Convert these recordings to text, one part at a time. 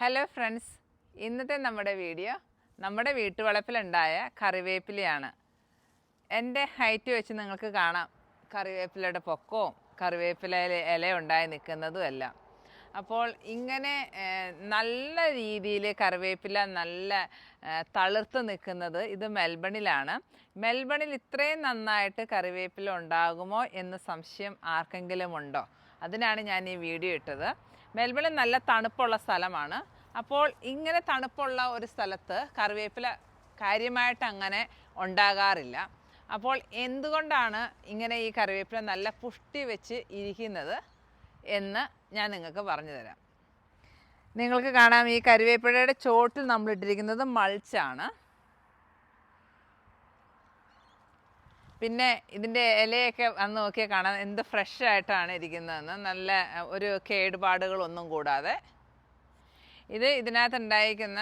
Hello friends ഇന്നത്തെ നമ്മുടെ video നമ്മുടെ വീട്ടുവളപ്പിലുണ്ടായ കറിവേപ്പിലയാണ്. എന്റെ ഹൈറ്റ് വെച്ച് നിങ്ങൾക്ക് കാണാം. കറിവേപ്പിലയുടെ പൊക്കവും കറിവേപ്പിലയിലെ ഇല ഉണ്ടായി നിൽക്കുന്നതും എല്ലാം. അപ്പോൾ ഇങ്ങനെ നല്ല രീതിയിൽ കറിവേപ്പില നല്ല തളിർത്ത് നിൽക്കുന്നത് ഇത് മെൽബണിലാണ്. മെൽബണിൽ ഇത്രയും നന്നായിട്ട് കറിവേപ്പില ഉണ്ടാകുമോ എന്ന് സംശയം ആർക്കെങ്കിലും ഉണ്ടോ? അതിനാണ് ഞാൻ ഈ വീഡിയോ ഇട്ടത്. മെൽബണിൽ നല്ല തണുപ്പുള്ള സ്ഥലമാണ്. അപ്പോൾ ഇങ്ങനെ തണുപ്പുള്ള ഒരു സ്ഥലത്ത് കറിവേപ്പില കാര്യമായിട്ട് അങ്ങനെ ഉണ്ടാകാറില്ല. അപ്പോൾ എന്തുകൊണ്ടാണ് ഇങ്ങനെ ഈ കറിവേപ്പില നല്ല പുഷ്ടി വെച്ച് ഇരിക്കുന്നത് എന്ന് ഞാൻ നിങ്ങൾക്ക് പറഞ്ഞു തരാം നിങ്ങൾക്ക് കാണാം ഈ കറിവേപ്പിലയുടെ ചോട്ടിൽ നമ്മൾ ഇട്ടിരിക്കുന്നത് മൾച്ചാണ്. പിന്നെ ഇതിന്റെ ഇലയൊക്കെ വന്ന് നോക്കിയാൽ കാണാൻ എന്ത് ഫ്രഷ് ആയിട്ടാണ് ഇരിക്കുന്നതെന്ന് നല്ല ഒരു കേടുപാടുകളൊന്നും കൂടാതെ. ഇത് ഇതിനകത്ത് ഉണ്ടായിരിക്കുന്ന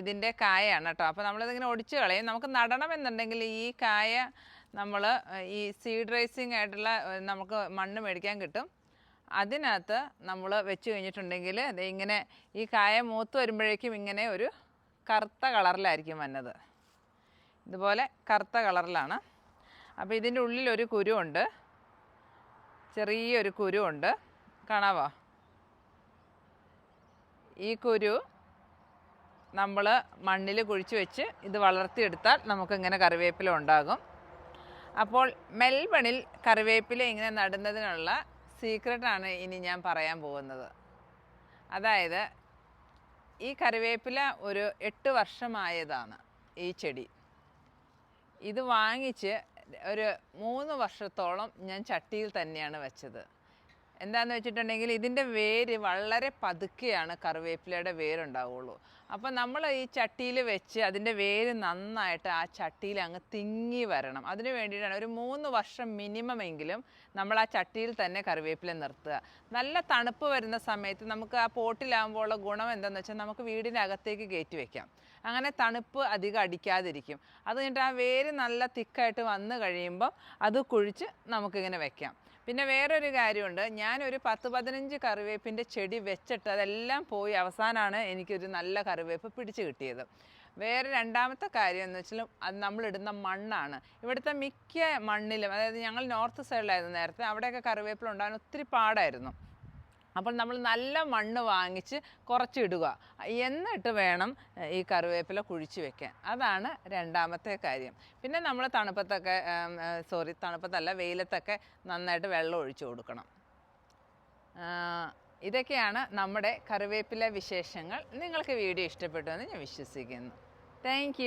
ഇതിന്റെ കായാണ് കേട്ടോ. അപ്പോൾ നമ്മളിതിങ്ങനെ ഒടിച്ച് കളയും. നമുക്ക് നടണമെന്നുണ്ടെങ്കിൽ ഈ കായ നമ്മൾ ഈ സീഡ് റൈസിങ് ആയിട്ടുള്ള നമുക്ക് മണ്ണ് മേടിക്കാൻ കിട്ടും. അതിനകത്ത് നമ്മൾ വെച്ച് കഴിഞ്ഞിട്ടുണ്ടെങ്കിൽ അത് ഇങ്ങനെ ഈ കായ മൂത്ത് വരുമ്പോഴേക്കും ഇങ്ങനെ ഒരു കറുത്ത കളറിലായിരിക്കും വന്നത്. ഇതുപോലെ കറുത്ത കളറിലാണ്. അപ്പോൾ ഇതിന്റെ ഒരു കുരുണ്ട് ചെറിയൊരു കുരുണ്ട് കാണാവോ? ഈ കുരു നമ്മൾ മണ്ണിൽ കുഴിച്ച് വെച്ച് ഇത് വളർത്തിയെടുത്താൽ നമുക്കിങ്ങനെ കറിവേപ്പില ഉണ്ടാകും. അപ്പോൾ മെൽബണിൽ കറിവേപ്പില ഇങ്ങനെ നടുന്നതിനുള്ള സീക്രട്ടാണ് ഇനി ഞാൻ പറയാൻ പോകുന്നത്. അതായത് ഈ കറിവേപ്പില ഒരു എട്ട് വർഷമായതാണ് ഈ ചെടി. ഇത് വാങ്ങിച്ച് ഒരു മൂന്ന് വർഷത്തോളം ഞാൻ ചട്ടിയിൽ തന്നെയാണ് വെച്ചത്. എന്താന്ന് വെച്ചിട്ടുണ്ടെങ്കിൽ ഇതിന്റെ വേര് വളരെ പതുക്കെയാണ് കറിവേപ്പിലയുടെ വേരുണ്ടാവുള്ളൂ. അപ്പോൾ നമ്മൾ ഈ ചട്ടിയിൽ വെച്ച് അതിന്റെ വേര് നന്നായിട്ട് ആ ചട്ടിയിൽ അങ്ങ് തിങ്ങി വരണം. അതിന് വേണ്ടിയിട്ടാണ് ഒരു മൂന്ന് വർഷം മിനിമം എങ്കിലും നമ്മൾ ആ ചട്ടിയിൽ തന്നെ കറിവേപ്പില നിർത്തുക. നല്ല തണുപ്പ് വരുന്ന സമയത്ത് നമുക്ക് ആ പോട്ടിലാകുമ്പോൾ ഉള്ള ഗുണം എന്താണെന്ന് വെച്ചാൽ നമുക്ക് വീടിന്റെ അകത്തേക്ക് കയറ്റി വെക്കാം. അങ്ങനെ തണുപ്പ് അധികം അടിക്കാതിരിക്കും. അത് കഴിഞ്ഞിട്ട് ആ വേര് നല്ല തിക്കായിട്ട് വന്നു കഴിയുമ്പം അത് കുഴിച്ച് നമുക്കിങ്ങനെ വെക്കാം. പിന്നെ വേറൊരു കാര്യമുണ്ട്. ഞാനൊരു പത്ത് പതിനഞ്ച് കറിവേപ്പിന്റെ ചെടി വെച്ചിട്ട് അതെല്ലാം പോയി അവസാനമാണ് എനിക്കൊരു നല്ല കറിവേപ്പ് പിടിച്ചു കിട്ടിയത്. വേറെ രണ്ടാമത്തെ കാര്യം എന്ന് വെച്ചാൽ അത് നമ്മളിടുന്ന മണ്ണാണ്. ഇവിടുത്തെ മിക്ക മണ്ണിലും അതായത് ഞങ്ങൾ നോർത്ത് സൈഡിലായിരുന്നു നേരത്തെ അവിടെയൊക്കെ കറിവേപ്പില ഉണ്ടാകാൻ ഒത്തിരി പാടായിരുന്നു. അപ്പോൾ നമ്മൾ നല്ല മണ്ണ് വാങ്ങിച്ച് കുറച്ചിടുക. എന്നിട്ട് വേണം ഈ കറിവേപ്പില കുഴിച്ച് വെക്കാൻ. അതാണ് രണ്ടാമത്തെ കാര്യം. പിന്നെ നമ്മൾ തണുപ്പത്തൊക്കെ സോറി തണുപ്പത്തല്ല വെയിലത്തൊക്കെ നന്നായിട്ട് വെള്ളം ഒഴിച്ചു കൊടുക്കണം. ഇതൊക്കെയാണ് നമ്മുടെ കറിവേപ്പില വിശേഷങ്ങൾ. നിങ്ങൾക്ക് വീഡിയോ ഇഷ്ടപ്പെട്ടു എന്ന് ഞാൻ വിശ്വസിക്കുന്നു. താങ്ക്